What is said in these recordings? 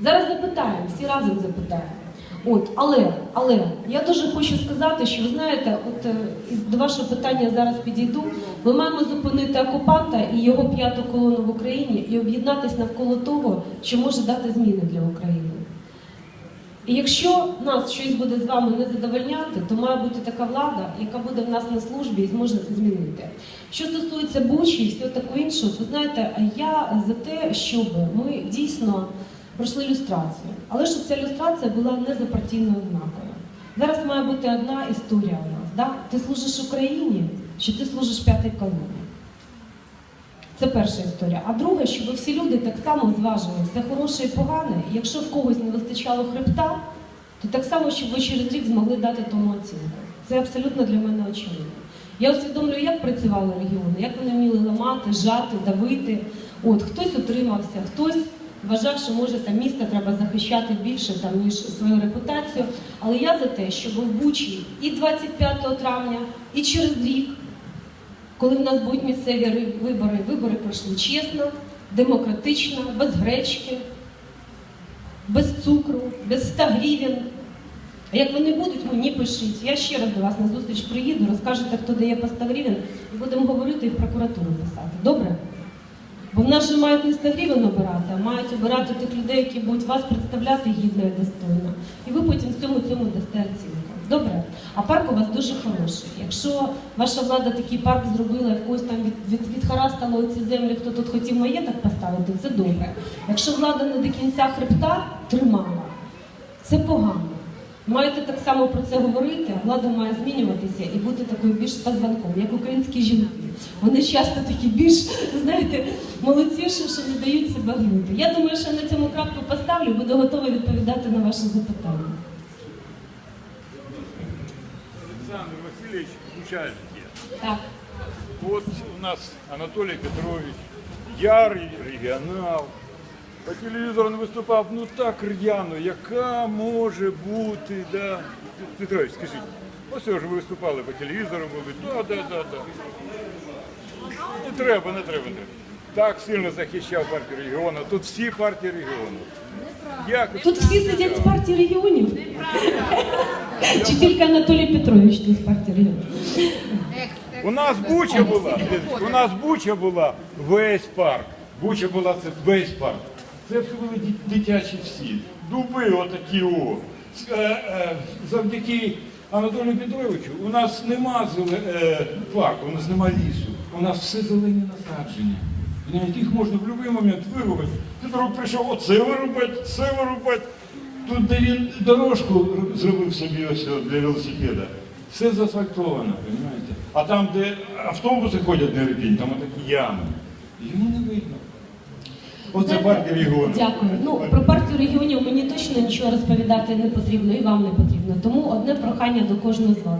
Зараз запитаємо, всі разом запитаємо. От, але, але я дуже хочу сказати, що ви знаєте, от е, до вашого питання зараз підійду. Ми маємо зупинити окупанта і його п'яту колону в Україні і об'єднатися навколо того, що може дати зміни для України. І якщо нас щось буде з вами не задовольняти, то має бути така влада, яка буде в нас на службі і зможе змінити. Що стосується Бучі і всього такого іншого, то знаєте, я за те, щоб ми дійсно пройшли люстрацію. Але щоб ця люстрація була не за партійною ознакою. Зараз має бути одна історія у нас. Да? Ти служиш Україні чи ти служиш п'ятій колоні? Це перша історія. А друге, щоб всі люди так само зважили все хороше і погане. Якщо в когось не вистачало хребта, то так само, щоб ви через рік змогли дати тому оцінку. Це абсолютно для мене очевидно. Я усвідомлюю, як працювали регіони, як вони вміли ламати, жати, давити. От хтось утримався, хтось вважав, що може там місто треба захищати більше там ніж свою репутацію. Але я за те, щоб в Бучі і 25 травня, і через рік коли в нас будуть місцеві вибори, вибори пройшли чесно, демократично, без гречки, без цукру, без 100 гривень. А як вони будуть, мені пишіть. Я ще раз до вас на зустріч приїду, розкажете, хто дає по 100 гривень, і будемо говорити і в прокуратуру писати. Добре? Бо в нас же мають не 100 гривень обирати, а мають обирати тих людей, які будуть вас представляти гідно і достойно. І ви потім всьому цьому дасте оцінку. Добре? А парк у вас дуже хороший. Якщо ваша влада такий парк зробила, когось там від, від, відхарастало ці землі, хто тут хотів маєток поставити, це добре. Якщо влада не до кінця хребта тримала, це погано. Маєте так само про це говорити, влада має змінюватися і бути такою більш позвонком, як українські жінки. Вони часто такі більш, знаєте, молодціші, що не дають себе гнути. Я думаю, що на цьому крапку поставлю, буду готова відповідати на ваші запитання. Александр Васильевич участники. Так. Вот у нас Анатолий Петрович, ярий регіонал. По телевізору він виступав, ну так р'яно, яка може бути, да. Петрович, скажіть, ось ви виступали по телевізору, були, да, да, да, да. Не треба, не треба, не треба. Так сильно захищав партію регіону. Тут всі партії регіону. Як Тут всі сидять з партії регіонів. Тільки Анатолій Петрович тут з партії? У нас буча була, у нас буча була весь парк. Буча була це весь парк. Це все були дитячі всі. Дуби отакі о. Е, е, Завдяки Анатолію Петровичу у нас нема е, парку, у нас нема лісу. У нас все зелені насадження. Їх можна в будь-який момент вирубати. Петро прийшов оце вирубати, це вирубати. Тут, де він дорожку зробив собі ось для велосипеда, все заасфальтовано, розумієте? А там, де автобуси ходять на Репінь, там такі ями. Йому не видно. Оце Знаєте, партія регіону. Дякую. Ну про партію регіонів мені точно нічого розповідати не потрібно і вам не потрібно. Тому одне прохання до кожного з вас.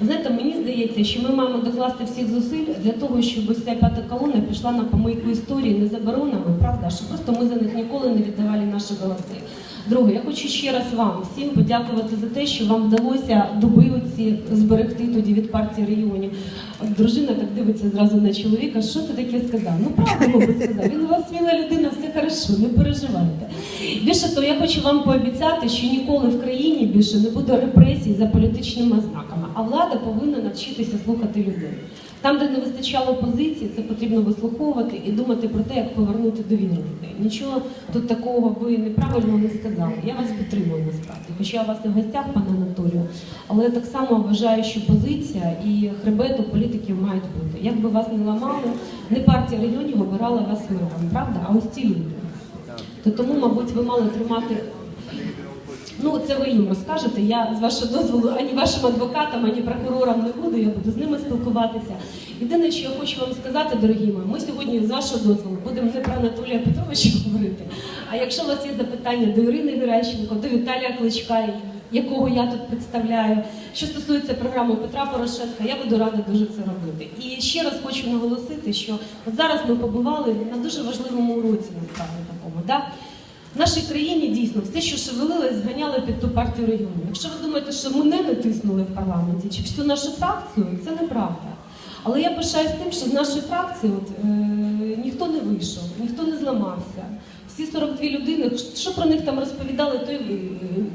Знаєте, мені здається, що ми маємо докласти всіх зусиль для того, щоб ця п'ята колона пішла на помийку історії не заборонами, правда, що просто ми за них ніколи не віддавали наші голоси. Друге, я хочу ще раз вам всім подякувати за те, що вам вдалося дуби оці зберегти тоді від партії регіонів. Дружина так дивиться зразу на чоловіка. Що ти таке сказав? Ну правда, мабуть, сказав. Він у вас сміла людина, все хорошо, не переживайте. Більше того, я хочу вам пообіцяти, що ніколи в країні більше не буде репресій за політичними ознаками, а влада повинна навчитися слухати людей. Там, де не вистачало позиції, це потрібно вислуховувати і думати про те, як повернути довіру людей. Нічого тут такого ви неправильно не сказали. Я вас підтримую насправді. Хоча я вас не в гостях, пане Анатолію, але так само вважаю, що позиція і хребет у політиків мають бути. Як би вас не ламали, не партія регіонів обирала вас мером, правда? А ось ці люди. То тому, мабуть, ви мали тримати Ну, це ви їм розкажете. Я з вашого дозволу ані вашим адвокатам, ані прокурорам не буду. Я буду з ними спілкуватися. Єдине, що я хочу вам сказати, дорогі мої, ми сьогодні з вашого дозволу будемо не про Анатолія Петровича говорити. А якщо у вас є запитання до Ірини Геращенко, до Віталія Кличка, якого я тут представляю, що стосується програми Петра Порошенка, я буду рада дуже це робити. І ще раз хочу наголосити, що от зараз ми побували на дуже важливому уроці, насправді такому. Да? В нашій країні дійсно все, що шевелилось, зганяли під ту партію регіону. Якщо ви думаєте, що мене не тиснули в парламенті чи всю нашу фракцію, це неправда. Але я пишаюсь тим, що з нашої фракції от, е, ніхто не вийшов, ніхто не зламався. Всі 42 людини, що про них там розповідали, той е,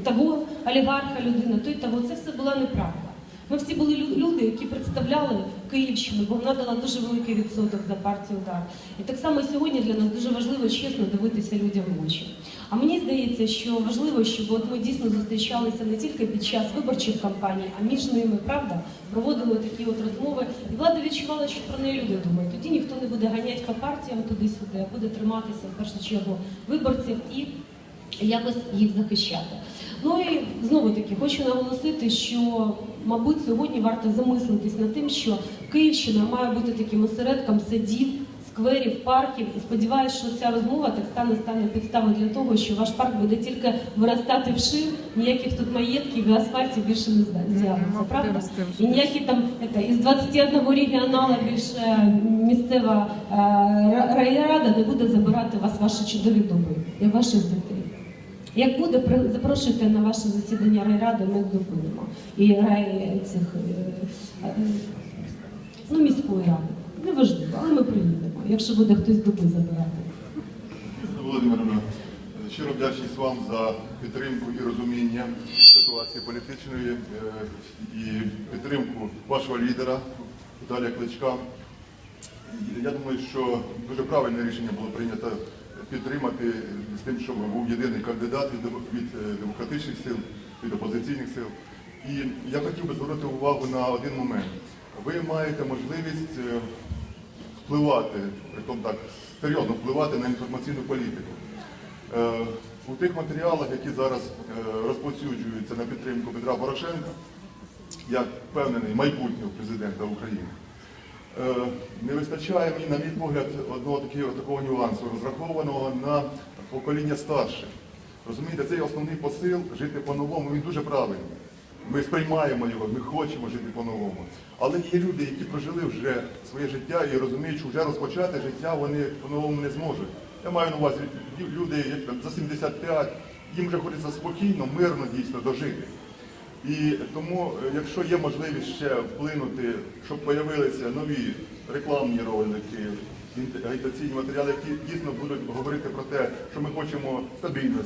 того олігарха людина, той того, це все була неправда. Ми всі були люди, які представляли Київщину, бо вона дала дуже великий відсоток за партію удар. І так само сьогодні для нас дуже важливо чесно дивитися людям в очі. А мені здається, що важливо, щоб от ми дійсно зустрічалися не тільки під час виборчих кампаній, а між ними, правда, проводили такі от розмови. І влада відчувала, що про неї люди думають. Тоді ніхто не буде ганяти по партіям туди-сюди, а буде триматися в першу чергу виборців і якось їх захищати. Ну і знову таки хочу наголосити, що мабуть сьогодні варто замислитись над тим, що Київщина має бути таким осередком садів, скверів, парків. І сподіваюся, що ця розмова так стане стане підставою для того, що ваш парк буде тільки виростати вшир, ніяких тут маєтків і асфальтів більше не зда- з'явиться, правда? І ніякі там із 21 регіонала більше місцева е, райрада не буде забирати вас ваші чудові доми, як ваших дітей. Як буде, запрошуйте на ваше засідання райради, ми зупинимо. І рай цих е, е, ну, міської ради. Неважливо, але ми приїдемо, якщо буде хтось дуби забирати. Володимировна, щиро вдячність вам за підтримку і розуміння ситуації політичної е, і підтримку вашого лідера Віталія Кличка. Я думаю, що дуже правильне рішення було прийнято підтримати з тим, щоб був єдиний кандидат від, е, демократичних сил, від опозиційних сил. І я хотів би звернути увагу на один момент. Ви маєте можливість е, впливати, притом так серйозно впливати на інформаційну політику. Е, У тих матеріалах, які зараз розповсюджуються на підтримку Петра Порошенка, як впевнений майбутнього президента України, не вистачає мені, на мій погляд, одного такого, такого нюансу, розрахованого на покоління старше. Розумієте, цей основний посил жити по-новому, він дуже правильний. Ми сприймаємо його, ми хочемо жити по-новому. Але є люди, які прожили вже своє життя і розуміють, що вже розпочати життя вони по-новому не зможуть. Я маю на увазі люди, за 75, їм вже хочеться спокійно, мирно дійсно дожити. І тому, е, якщо є можливість ще вплинути, щоб появилися нові рекламні ролики, агітаційні матеріали, які дійсно будуть говорити про те, що ми хочемо стабільності.